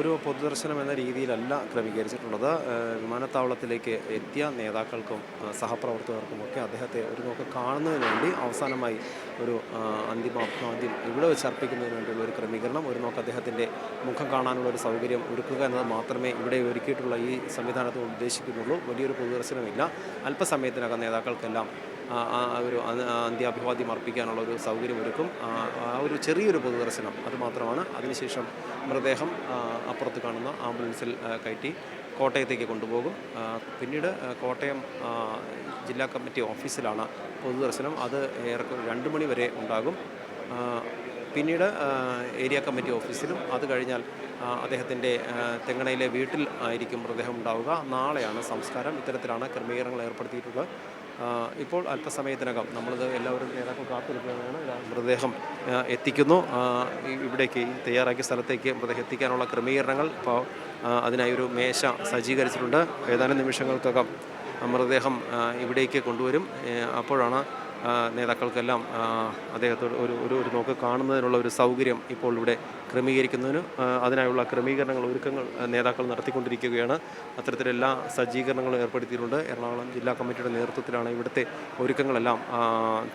ഒരു പൊതുദർശനം എന്ന രീതിയിലല്ല ക്രമീകരിച്ചിട്ടുള്ളത്. വിമാനത്താവളത്തിലേക്ക് എത്തിയ നേതാക്കൾക്കും സഹപ്രവർത്തകർക്കും ഒക്കെ അദ്ദേഹത്തെ ഒരു നോക്ക് കാണുന്നതിന് വേണ്ടി അവസാനമായി ഒരു അന്തിമ അഭിവാദ്യം ഇവിടെ വെച്ച് അർപ്പിക്കുന്നതിന് വേണ്ടിയുള്ള ഒരു ക്രമീകരണം ഒരു നോക്ക് അദ്ദേഹത്തിന്റെ മുഖം കാണാനുള്ള ഒരു സൗകര്യം ഒരുക്കുക എന്നത് മാത്രമേ ഇവിടെ ഒരുക്കിയിട്ടുള്ള ഈ സംവിധാനത്തിൽ ഉദ്ദേശിക്കുന്നുള്ളൂ. വലിയൊരു പൊതുദർശനമില്ല. അല്പസമയത്തിനകം നേതാക്കൾക്കെല്ലാം ഒരു അന്ത്യാഭിവാദ്യം അർപ്പിക്കാനുള്ള ഒരു സൗകര്യം ഒരുക്കും. ആ ഒരു ചെറിയൊരു പൊതുദർശനം അതുമാത്രമാണ് അതിനുശേഷം മൃതദേഹം അപ്പുറത്ത് കാണുന്ന ആംബുലൻസിൽ കയറ്റി കോട്ടയത്തേക്ക് കൊണ്ടുപോകും. പിന്നീട് കോട്ടയം ജില്ലാ കമ്മിറ്റി ഓഫീസിലാണ് പൊതുദർശനം. അത് ഏറെക്കുറെ രണ്ട് മണി വരെ ഉണ്ടാകും. പിന്നീട് ഏരിയ കമ്മിറ്റി ഓഫീസിലും അത് കഴിഞ്ഞാൽ അദ്ദേഹത്തിന്റെ തെങ്ങണയിലെ വീട്ടിൽ ആയിരിക്കും മൃതദേഹം ഉണ്ടാവുക. നാളെയാണ് സംസ്കാരം. ഇത്തരത്തിലാണ് ക്രമീകരണങ്ങൾ ഏർപ്പെടുത്തിയിട്ടുള്ളത്. ഇപ്പോൾ അല്പസമയത്തിനകം നമ്മളിത് എല്ലാവരും നേതാക്കൾ കാത്തിരിക്കുകയാണ്. മൃതദേഹം എത്തിക്കുന്നു. ഇവിടേക്ക് തയ്യാറാക്കിയ സ്ഥലത്തേക്ക് മൃതദേഹം എത്തിക്കാനുള്ള ക്രമീകരണങ്ങൾ ഇപ്പോൾ അതിനായി ഒരു മേശ സജ്ജീകരിച്ചിട്ടുണ്ട്. ഏതാനും നിമിഷങ്ങൾക്കകം മൃതദേഹം ഇവിടേക്ക് കൊണ്ടുവരും. അപ്പോഴാണ് നേതാക്കൾക്കെല്ലാം അദ്ദേഹത്തോട് ഒരു ഒരു ഒരു നോക്ക് കാണുന്നതിനുള്ള ഒരു സൗകര്യം ഇപ്പോൾ ഇവിടെ ക്രമീകരിക്കുന്നതിന് അതിനായുള്ള ക്രമീകരണങ്ങൾ ഒരുക്കങ്ങൾ നേതാക്കൾ നടത്തിക്കൊണ്ടിരിക്കുകയാണ്. അത്തരത്തിലെല്ലാ സജ്ജീകരണങ്ങളും ഏർപ്പെടുത്തിയിട്ടുണ്ട്. എറണാകുളം ജില്ലാ കമ്മിറ്റിയുടെ നേതൃത്വത്തിലാണ് ഇവിടുത്തെ ഒരുക്കങ്ങളെല്ലാം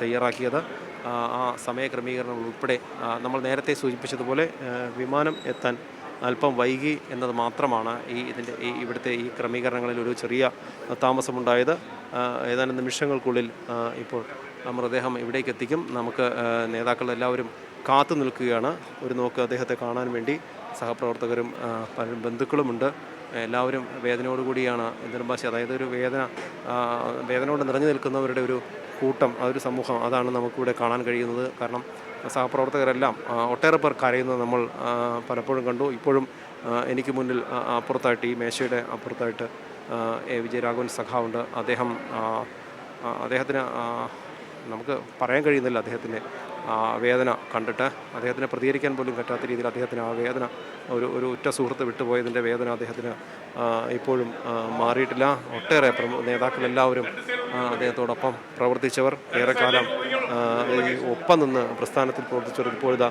തയ്യാറാക്കിയത്. ആ സമയ ക്രമീകരണങ്ങൾ ഉൾപ്പെടെ നമ്മൾ നേരത്തെ സൂചിപ്പിച്ചതുപോലെ വിമാനം എത്താൻ അല്പം വൈകി എന്നത് മാത്രമാണ് ഈ ഇതിന്റെ ഈ ഇവിടുത്തെ ഈ ക്രമീകരണങ്ങളിൽ ഒരു ചെറിയ താമസമുണ്ടായത്. ഏതാനും നിമിഷങ്ങൾക്കുള്ളിൽ ഇപ്പോൾ മൃതദേഹം ഇവിടേക്ക് എത്തിക്കും. നമുക്ക് നേതാക്കൾ എല്ലാവരും കാത്തു നിൽക്കുകയാണ്. ഒരു നോക്ക് അദ്ദേഹത്തെ കാണാൻ വേണ്ടി സഹപ്രവർത്തകരും പല ബന്ധുക്കളുമുണ്ട്. എല്ലാവരും വേദനയോടുകൂടിയാണ് നിർഭാഷ അതായത് ഒരു വേദന വേദനയോട് നിറഞ്ഞു നിൽക്കുന്നവരുടെ ഒരു കൂട്ടം ഒരു സമൂഹം അതാണ് നമുക്കിവിടെ കാണാൻ കഴിയുന്നത്. കാരണം സഹപ്രവർത്തകരെല്ലാം ഒട്ടേറെ പേർ കരയുന്നത് നമ്മൾ പലപ്പോഴും കണ്ടു. ഇപ്പോഴും എനിക്ക് മുന്നിൽ അപ്പുറത്തായിട്ട് ഈ മേശയുടെ അപ്പുറത്തായിട്ട് എ. വിജയരാഘവൻ സഖാവുണ്ട്. അദ്ദേഹം അദ്ദേഹത്തിന് നമുക്ക് പറയാൻ കഴിയുന്നില്ല അദ്ദേഹത്തിന്റെ ആ വേദന കണ്ടിട്ട് അദ്ദേഹത്തിന് പ്രതികരിക്കാൻ പോലും പറ്റാത്ത രീതിയിൽ അദ്ദേഹത്തിന് ആ വേദന ഒരു ഒരു ഉറ്റ സുഹൃത്ത് വിട്ടുപോയതിന്റെ വേദന അദ്ദേഹത്തിന് ഇപ്പോഴും മാറിയിട്ടില്ല. ഒട്ടേറെ നേതാക്കളെല്ലാവരും അദ്ദേഹത്തോടൊപ്പം പ്രവർത്തിച്ചവർ. ഏറെക്കാലം ഒപ്പം നിന്ന് പ്രസ്ഥാനത്തിൽ പ്രവർത്തിച്ചവർ ഇപ്പോഴിതാ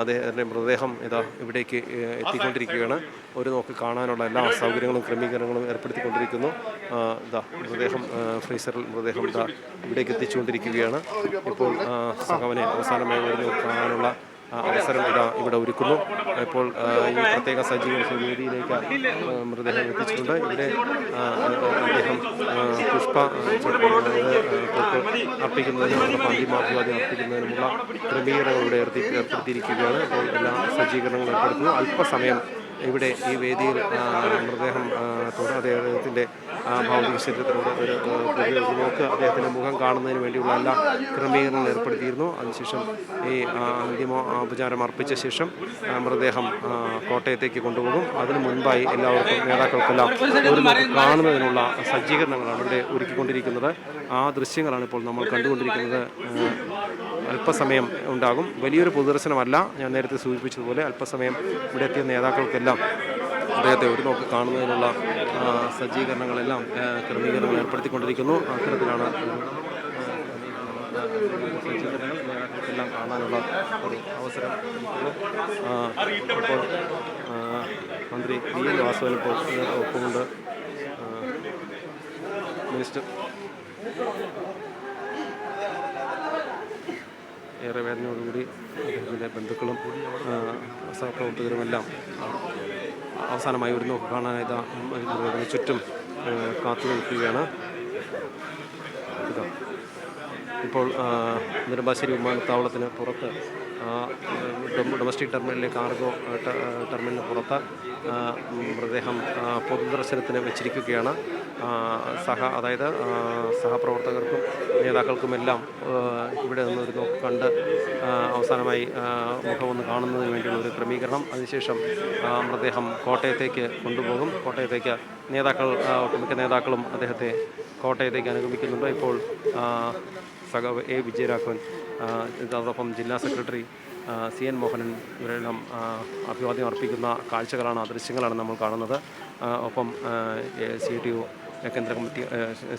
അദ്ദേഹത്തിന്റെ മൃതദേഹം ഇതാ ഇവിടേക്ക് എത്തിക്കൊണ്ടിരിക്കുകയാണ്. ഒരു നോക്കി കാണാനുള്ള എല്ലാ സൗകര്യങ്ങളും ക്രമീകരണങ്ങളും ഏർപ്പെടുത്തിക്കൊണ്ടിരിക്കുന്നു. ഇതാ മൃതദേഹം ഫ്രീസറിൽ മൃതദേഹം ഇതാ ഇവിടേക്ക് എത്തിച്ചുകൊണ്ടിരിക്കുകയാണ്. ഇപ്പോൾ സഹവനെ അവസാനമായി ഒരു കാണാനുള്ള അവസരം ഇതാ ഇവിടെ ഒരുക്കുന്നു. ഇപ്പോൾ ഈ പ്രത്യേക സജ്ജീകരിച്ച വേദിയിലേക്ക് മൃതദേഹം എത്തിച്ചിട്ടുണ്ട്. ഇവിടെ അദ്ദേഹം പുഷ്പ ആ, ചക്ര- അതായത് ആ, പൂക്കൾ അർപ്പിക്കുന്നതിനും അർപ്പിക്കുന്നതിനുമുള്ള ക്രമീകരണങ്ങൾ ഇവിടെ ഏർപ്പെടുത്തിയിരിക്കുകയാണ്. അപ്പോൾ എല്ലാ സജ്ജീകരണങ്ങളും ഏർപ്പെടുത്തുന്നു. അല്പസമയം ഇവിടെ ഈ വേദിയിൽ മൃതദേഹം ആ, തൊട്ട് അദ്ദേഹത്തിന്റെ ഭൗതിക ശരീരത്തിലൂടെ ഒരു നോക്ക് അദ്ദേഹത്തിന്റെ മുഖം കാണുന്നതിന് വേണ്ടിയുള്ള എല്ലാ ക്രമീകരണങ്ങളും ഏർപ്പെടുത്തിയിരുന്നു. അതിനുശേഷം ഈ അന്തിമ ഉപചാരം അർപ്പിച്ച ശേഷം മൃതദേഹം കോട്ടയത്തേക്ക് കൊണ്ടുപോകും. അതിനു മുൻപായി എല്ലാവർക്കും നേതാക്കൾക്കെല്ലാം ഒരു കാണുന്നതിനുള്ള സജ്ജീകരണങ്ങളാണ് ഇവിടെ ഒരുക്കിക്കൊണ്ടിരിക്കുന്നത്. ആ ദൃശ്യങ്ങളാണ് ഇപ്പോൾ നമ്മൾ കണ്ടുകൊണ്ടിരിക്കുന്നത്. അല്പസമയം ഉണ്ടാകും. വലിയൊരു പൊതുദർശനമല്ല ഞാൻ നേരത്തെ സൂചിപ്പിച്ചതുപോലെ അല്പസമയം ഇവിടെ എത്തിയ നേതാക്കൾക്കെല്ലാം അദ്ദേഹത്തെ ഒരു നോക്ക് കാണുന്നതിനുള്ള സജ്ജീകരണങ്ങളെല്ലാം ക്രമീകരണങ്ങൾ ഏർപ്പെടുത്തിക്കൊണ്ടിരിക്കുന്നു. അത്തരത്തിലാണ് സജ്ജീകരണങ്ങൾ നേതാക്കൾക്കെല്ലാം കാണാനുള്ള ഒരു അവസരം. ഇപ്പോൾ മന്ത്രി വി എൻ വാസവൻ ഇപ്പോൾ ഒപ്പമുണ്ട് മിനിസ്റ്റർ ഏറെ വേദനയോടുകൂടി അദ്ദേഹത്തിന്റെ ബന്ധുക്കളും സഹപ്രവർത്തകരുമെല്ലാം അവസാനമായി ഒരു നോക്ക് കാണാനായി ചുറ്റും കാത്തു നിൽക്കുകയാണ് ഇപ്പോൾ നെടുമ്പാശ്ശേരി വിമാനത്താവളത്തിന് പുറത്ത് ഡൊമസ്റ്റിക് ടെർമിനലിലെ കാർഗോ ടെർമിനലിന് പുറത്ത് മൃതദേഹം പൊതുദർശനത്തിന് വെച്ചിരിക്കുകയാണ്. സഹ അതായത് സഹപ്രവർത്തകർക്കും നേതാക്കൾക്കുമെല്ലാം ഇവിടെ നിന്ന് ഒരു നോക്ക് കണ്ട് അവസാനമായി മുഖമൊന്ന് കാണുന്നതിന് വേണ്ടിയുള്ള ഒരു ക്രമീകരണം. അതിനുശേഷം മൃതദേഹം കോട്ടയത്തേക്ക് കൊണ്ടുപോകും. കോട്ടയത്തേക്ക് നേതാക്കൾ മിക്ക നേതാക്കളും അദ്ദേഹത്തെ കോട്ടയത്തേക്ക് അനുഗമിക്കുന്നുണ്ട്. ഇപ്പോൾ സഖാവ് എ. വിജയരാഘവൻ അതോടൊപ്പം ജില്ലാ സെക്രട്ടറി സി. എൻ. മോഹനൻ ഇവരെല്ലാം അഭിവാദ്യം അർപ്പിക്കുന്ന കാഴ്ചകളാണ് ആ ദൃശ്യങ്ങളാണ് നമ്മൾ കാണുന്നത്. ഒപ്പം സി. ടി യു കേന്ദ്ര കമ്മിറ്റി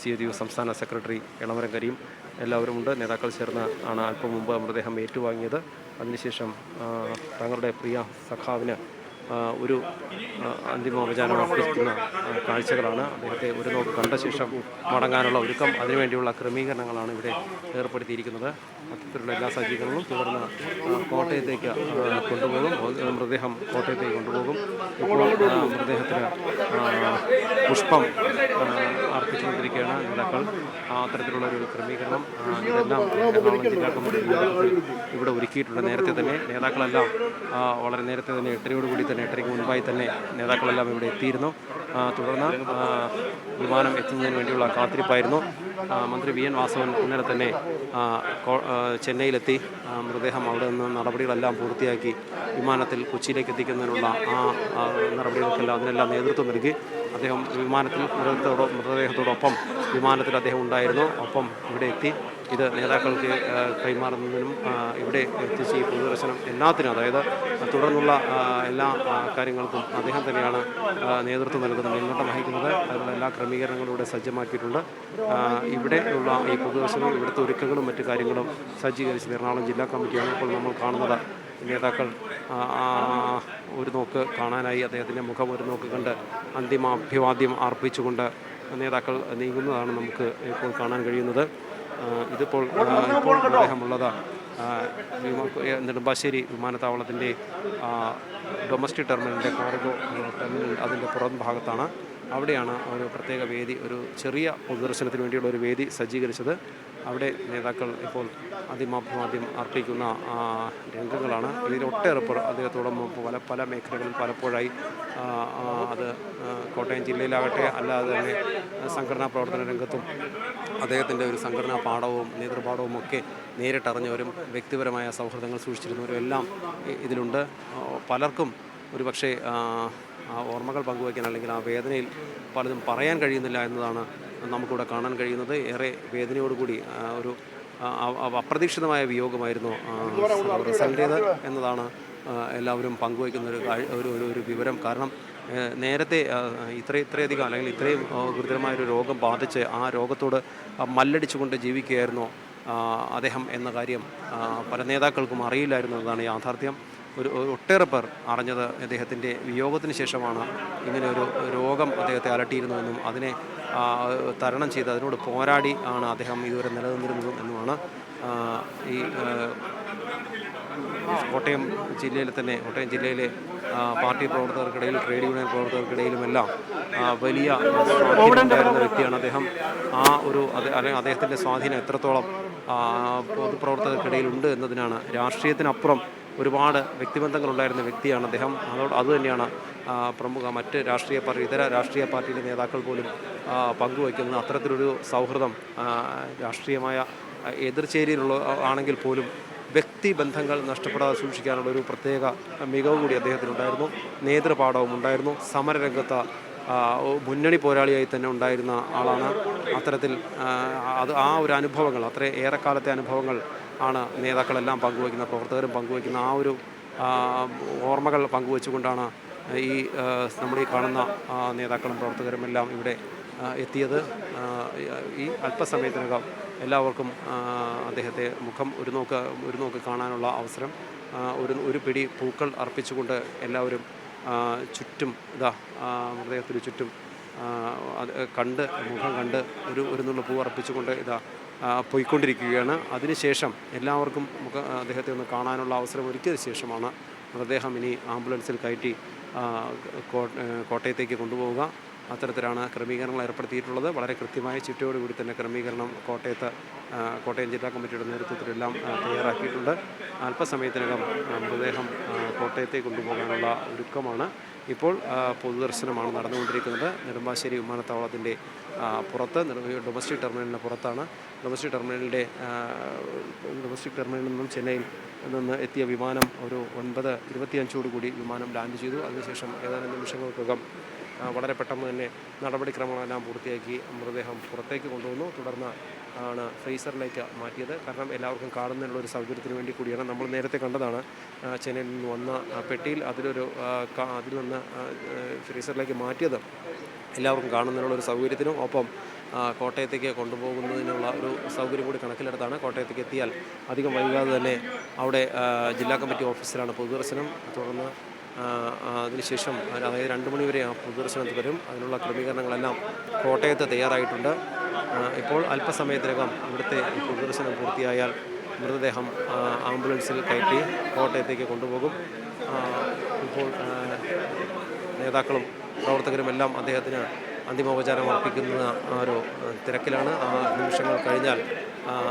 സി. ടി യു സംസ്ഥാന സെക്രട്ടറി ഇളമരം കരീം എല്ലാവരും ഉണ്ട് നേതാക്കൾ ചേർന്ന് ആണ് അല്പം മുമ്പ് മൃതദേഹം ഏറ്റുവാങ്ങിയത്. അതിനുശേഷം തങ്ങളുടെ പ്രിയ സഖാവിന് ഒരു അന്തിമോപചാരം അർപ്പിക്കുന്ന കാഴ്ചകളാണ്. അദ്ദേഹത്തെ ഒരു നോക്ക് കണ്ട ശേഷം മടങ്ങാനുള്ള ഒരുക്കം. അതിനുവേണ്ടിയുള്ള ക്രമീകരണങ്ങളാണ് ഇവിടെ ഏർപ്പെടുത്തിയിരിക്കുന്നത്. അത്തരത്തിലുള്ള എല്ലാ സജ്ജീകരണങ്ങളും തുടർന്ന് കോട്ടയത്തേക്ക് കൊണ്ടുപോകും. മൃതദേഹം കോട്ടയത്തേക്ക് കൊണ്ടുപോകും. ഇപ്പോൾ മൃതദേഹത്തിന് പുഷ്പം അർപ്പിച്ചുകൊണ്ടിരിക്കുകയാണ് നേതാക്കൾ അത്തരത്തിലുള്ള ഒരു ക്രമീകരണം ഇതെല്ലാം എറണാകുളം ജില്ലാ കമ്മിറ്റി ഇവിടെ ഒരുക്കിയിട്ടുണ്ട് നേരത്തെ തന്നെ. നേതാക്കളെല്ലാം വളരെ നേരത്തെ തന്നെ എട്ടരയോടുകൂടി തന്നെ എട്ടരയ്ക്ക് മുൻപായി തന്നെ നേതാക്കളെല്ലാം ഇവിടെ എത്തിയിരുന്നു. തുടർന്ന് വിമാനം എത്തുന്നതിന് വേണ്ടിയുള്ള കാത്തിരിപ്പായിരുന്നു. മന്ത്രി വി എൻ വാസവൻ ഇന്നലെ തന്നെ ചെന്നൈയിലെത്തി. മൃതദേഹം അവിടെ നിന്ന് നടപടികളെല്ലാം പൂർത്തിയാക്കി വിമാനത്തിൽ കൊച്ചിയിലേക്ക് എത്തിക്കുന്നതിനുള്ള ആ നടപടികൾക്കെല്ലാം അതിനെല്ലാം നേതൃത്വം നൽകി. അദ്ദേഹം വിമാനത്തിൽ മൃതദേഹത്തോടൊ മൃതദേഹത്തോടൊപ്പം വിമാനത്തിൽ അദ്ദേഹം ഉണ്ടായിരുന്നു. ഒപ്പം ഇവിടെ എത്തി. ഇത് നേതാക്കൾക്ക് കൈമാറുന്നതിനും ഇവിടെ എത്തിച്ച് ഈ പൊതുദർശനം എല്ലാത്തിനും അതായത് തുടർന്നുള്ള എല്ലാ കാര്യങ്ങൾക്കും അദ്ദേഹം തന്നെയാണ് നേതൃത്വം നൽകുന്നത് മുന്നോട്ട് വഹിക്കുന്നത്. അതിനുള്ള എല്ലാ ക്രമീകരണങ്ങളും സജ്ജമാക്കിയിട്ടുണ്ട്. ഇവിടെ ഉള്ള ഈ പൊതുദർശനവും ഇവിടുത്തെ ഒരുക്കങ്ങളും മറ്റു കാര്യങ്ങളും സജ്ജീകരിച്ചത് എറണാകുളം ജില്ലാ കമ്മിറ്റിയാണ് ഇപ്പോൾ നമ്മൾ കാണുന്നത്. നേതാക്കൾ ഒരു നോക്ക് കാണാനായി അദ്ദേഹത്തിന്റെ മുഖം ഒരു നോക്ക് കണ്ട് അന്തിമ അഭിവാദ്യം അർപ്പിച്ചുകൊണ്ട് നേതാക്കൾ നീങ്ങുന്നതാണ് നമുക്ക് ഇപ്പോൾ കാണാൻ കഴിയുന്നത്. ഇതിപ്പോൾ ഇപ്പോൾ അദ്ദേഹമുള്ളത് നെടുമ്പാശ്ശേരി വിമാനത്താവളത്തിന്റെ ഡൊമസ്റ്റിക് ടെർമിനലിന്റെ കാർഗോ ടെർമിനൽ അതിന്റെ പുറം ഭാഗത്താണ്. അവിടെയാണ് ഒരു പ്രത്യേക വേദി ഒരു ചെറിയ പൊതുദർശനത്തിന് വേണ്ടിയുള്ള ഒരു വേദി സജ്ജീകരിച്ചത്. അവിടെ നേതാക്കൾ ഇപ്പോൾ അതിമാഭിമാദ്യം അർപ്പിക്കുന്ന രംഗങ്ങളാണ്. ഇതിൽ ഒട്ടേറെ പേർ അദ്ദേഹത്തോടൊപ്പം പല പല മേഖലകളിൽ പലപ്പോഴായി അത് കോട്ടയം ജില്ലയിലാകട്ടെ അല്ലാതെ തന്നെ സംഘടനാ പ്രവർത്തന രംഗത്തും അദ്ദേഹത്തിന്റെ ഒരു സംഘടനാ പാഠവും നേതൃപാഠവും ഒക്കെ നേരിട്ടറിഞ്ഞവരും വ്യക്തിപരമായ സൗഹൃദങ്ങൾ സൂക്ഷിച്ചിരുന്നവരും എല്ലാം ഇതിലുണ്ട്. പലർക്കും ഒരുപക്ഷെ പക്ഷേ ആ ഓർമ്മകൾ പങ്കുവയ്ക്കാൻ അല്ലെങ്കിൽ ആ വേദനയിൽ പലതും പറയാൻ കഴിയുന്നില്ല എന്നതാണ് നമുക്കിവിടെ കാണാൻ കഴിയുന്നത് ഏറെ വേദനയോടുകൂടി ഒരു അപ്രതീക്ഷിതമായ വിയോഗമായിരുന്നു റിസൾട്ടേത് എന്നതാണ് എല്ലാവരും പങ്കുവയ്ക്കുന്ന ഒരു ഒരു ഒരു വിവരം. കാരണം നേരത്തെ ഇത്ര ഇത്രയധികം അല്ലെങ്കിൽ ഇത്രയും ഗുരുതരമായൊരു രോഗം ബാധിച്ച് ആ രോഗത്തോട് മല്ലടിച്ചുകൊണ്ട് ജീവിക്കുകയായിരുന്നു അദ്ദേഹം എന്ന കാര്യം പല നേതാക്കൾക്കും അറിയില്ലായിരുന്നു എന്നതാണ് യാഥാർത്ഥ്യം. ഒരു ഒട്ടേറെ പേർ അറിഞ്ഞത് അദ്ദേഹത്തിന്റെ വിയോഗത്തിന് ശേഷമാണ് ഇങ്ങനെ ഒരു രോഗം അദ്ദേഹത്തെ അലട്ടിയിരുന്നുവെന്നും അതിനെ തരണം ചെയ്ത് അതിനോട് പോരാടി ആണ് അദ്ദേഹം ഇതുവരെ നിലനിന്നിരുന്നതും എന്നുമാണ് ഈ കോട്ടയം ജില്ലയിൽ തന്നെ കോട്ടയം ജില്ലയിലെ പാർട്ടി പ്രവർത്തകർക്കിടയിൽ ട്രേഡ് യൂണിയൻ പ്രവർത്തകർക്കിടയിലുമെല്ലാം വലിയ സ്വാധീനമുണ്ടായിരുന്ന വ്യക്തിയാണ് അദ്ദേഹം. ആ ഒരു അല്ലെങ്കിൽ അദ്ദേഹത്തിന്റെ സ്വാധീനം എത്രത്തോളം പൊതുപ്രവർത്തകർക്കിടയിലുണ്ട് എന്നതിനാണ് രാഷ്ട്രീയത്തിനപ്പുറം ഒരുപാട് വ്യക്തിബന്ധങ്ങളുണ്ടായിരുന്ന വ്യക്തിയാണ് അദ്ദേഹം. അതോട് അതുതന്നെയാണ് പ്രമുഖ മറ്റ് രാഷ്ട്രീയ പാർട്ടി ഇതര രാഷ്ട്രീയ പാർട്ടിയിലെ നേതാക്കൾ പോലും പങ്കുവയ്ക്കുന്ന അത്തരത്തിലൊരു സൗഹൃദം രാഷ്ട്രീയമായ എതിർചേരിയിലുള്ള ആണെങ്കിൽ പോലും വ്യക്തിബന്ധങ്ങൾ നഷ്ടപ്പെടാതെ സൂക്ഷിക്കാനുള്ള ഒരു പ്രത്യേക മികവ് കൂടി അദ്ദേഹത്തിനുണ്ടായിരുന്നു. നേതൃപാഠവും ഉണ്ടായിരുന്നു. സമരരംഗത്ത് മുന്നണി പോരാളിയായി തന്നെ ഉണ്ടായിരുന്ന ആളാണ്. അത്തരത്തിൽ അത് ആ ഒരു അനുഭവങ്ങൾ അത്ര ഏറെക്കാലത്തെ അനുഭവങ്ങൾ ആണ് നേതാക്കളെല്ലാം പങ്കുവയ്ക്കുന്ന പ്രവർത്തകരും പങ്കുവയ്ക്കുന്ന ആ ഒരു ഓർമ്മകൾ പങ്കുവെച്ചുകൊണ്ടാണ് ഈ നമ്മൾ ഈ കാണുന്ന നേതാക്കളും പ്രവർത്തകരും എല്ലാം ഇവിടെ എത്തിയത്. ഈ അല്പസമയത്തിനകം എല്ലാവർക്കും അദ്ദേഹത്തെ മുഖം ഒരു നോക്ക് ഒരു നോക്ക് കാണാനുള്ള അവസരം ഒരു ഒരു പിടി പൂക്കൾ അർപ്പിച്ചുകൊണ്ട് എല്ലാവരും ചുറ്റും ഇതാ മൃതദേഹത്തിന് ചുറ്റും കണ്ട് മുഖം കണ്ട് ഒരു ഒരു നുള്ള പൂ അർപ്പിച്ചുകൊണ്ട് ഇതാ പോയിക്കൊണ്ടിരിക്കുകയാണ്. അതിനുശേഷം എല്ലാവർക്കും നമുക്ക് അദ്ദേഹത്തെ ഒന്ന് കാണാനുള്ള അവസരം ഒരുക്കിയതിന് ശേഷമാണ് മൃതദേഹം ഇനി ആംബുലൻസിൽ കയറ്റി കോട്ടയത്തേക്ക് കൊണ്ടുപോവുക. അത്തരത്തിലാണ് ക്രമീകരണങ്ങൾ ഏർപ്പെടുത്തിയിട്ടുള്ളത്. വളരെ കൃത്യമായ ചിട്ടയോടുകൂടി തന്നെ ക്രമീകരണം കോട്ടയത്ത് കോട്ടയം ജില്ലാ കമ്മിറ്റിയുടെ നേതൃത്വത്തിലെല്ലാം തയ്യാറാക്കിയിട്ടുണ്ട്. അല്പസമയത്തിനകം മൃതദേഹം കോട്ടയത്തേക്ക് കൊണ്ടുപോകാനുള്ള ഒരുക്കമാണ്. ഇപ്പോൾ പൊതുദർശനമാണ് നടന്നുകൊണ്ടിരിക്കുന്നത്. നെടുമ്പാശ്ശേരി വിമാനത്താവളത്തിന്റെ പുറത്ത് ഡൊമസ്റ്റിക് ടെർമിനലിന് പുറത്താണ്. ഡൊമസ്റ്റിക് ടെർമിനലിന്റെ ഡൊമസ്റ്റിക് ടെർമിനലിൽ നിന്നും ചെന്നൈയിൽ നിന്ന് എത്തിയ വിമാനം ഒരു ഒൻപത് ഇരുപത്തിയഞ്ചോട് കൂടി വിമാനം ലാൻഡ് ചെയ്തു. അതിനുശേഷം ഏതാനും നിമിഷങ്ങൾക്കകം വളരെ പെട്ടെന്ന് തന്നെ നടപടിക്രമങ്ങളെല്ലാം പൂർത്തിയാക്കി മൃതദേഹം പുറത്തേക്ക് കൊണ്ടുവന്നു. തുടർന്ന് ആണ് ഫ്രീസറിലേക്ക് മാറ്റിയത്. കാരണം എല്ലാവർക്കും കാണുന്നതിനുള്ള ഒരു സൗകര്യത്തിന് വേണ്ടി കൂടിയാണ് നമ്മൾ നേരത്തെ കണ്ടതാണ്. ചെന്നൈയിൽ നിന്ന് വന്ന പെട്ടിയിൽ അതിലൊരു അതിൽ നിന്ന് ഫ്രീസറിലേക്ക് മാറ്റിയത്. എല്ലാവർക്കും കാണുന്നതിനുള്ള ഒരു സൗകര്യത്തിനും ഒപ്പം കോട്ടയത്തേക്ക് കൊണ്ടുപോകുന്നതിനുള്ള ഒരു സൗകര്യം കൂടി കണക്കിലെടുത്താണ്. കോട്ടയത്തേക്ക് എത്തിയാൽ അധികം വൈകാതെ തന്നെ അവിടെ ജില്ലാ കമ്മിറ്റി ഓഫീസിലാണ് പൊതുദർശനം. തുടർന്ന് അതിനുശേഷം അതായത് രണ്ട് മണിവരെ ആ പൊതുദർശനത്തിൽ വരും. അതിനുള്ള ക്രമീകരണങ്ങളെല്ലാം കോട്ടയത്ത് തയ്യാറായിട്ടുണ്ട്. ഇപ്പോൾ അല്പസമയത്തിനകം ഇവിടുത്തെ പൊതുദർശനം പൂർത്തിയായാൽ മൃതദേഹം ആംബുലൻസിൽ കയറ്റി കോട്ടയത്തേക്ക് കൊണ്ടുപോകും. ഇപ്പോൾ നേതാക്കളും പ്രവർത്തകരും എല്ലാം അദ്ദേഹത്തിന് അന്തിമോപചാരം അർപ്പിക്കുന്ന ഒരു തിരക്കിലാണ്. ആ നിമിഷങ്ങൾ കഴിഞ്ഞാൽ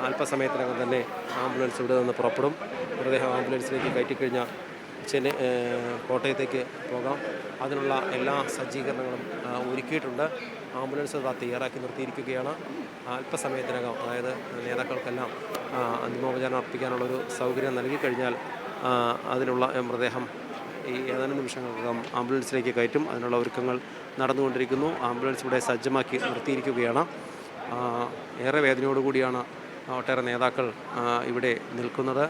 അല്പസമയത്തിനകം തന്നെ ആംബുലൻസ് ഇവിടെ നിന്ന് പുറപ്പെടും. മൃതദേഹം ആംബുലൻസിലേക്ക് കയറ്റിക്കഴിഞ്ഞാൽ ചെന്നൈ കോട്ടയത്തേക്ക് പോകാം. അതിനുള്ള എല്ലാ സജ്ജീകരണങ്ങളും ഒരുക്കിയിട്ടുണ്ട്. ആംബുലൻസ് തയ്യാറാക്കി നിർത്തിയിരിക്കുകയാണ്. അല്പസമയത്തിനകം അതായത് നേതാക്കൾക്കെല്ലാം അന്തിമോപചാരം അർപ്പിക്കാനുള്ളൊരു സൗകര്യം നൽകി കഴിഞ്ഞാൽ അതിനുള്ള മൃതദേഹം ഈ ഏതാനും നിമിഷങ്ങൾക്കകം ആംബുലൻസിലേക്ക് കയറ്റും. അതിനുള്ള ഒരുക്കങ്ങൾ നടന്നുകൊണ്ടിരിക്കുന്നു. ആംബുലൻസ് ഇവിടെ സജ്ജമാക്കി നിർത്തിയിരിക്കുകയാണ്. ഏറെ വേദനയോടുകൂടിയാണ് ഒട്ടേറെ നേതാക്കൾ ഇവിടെ നിൽക്കുന്നത്.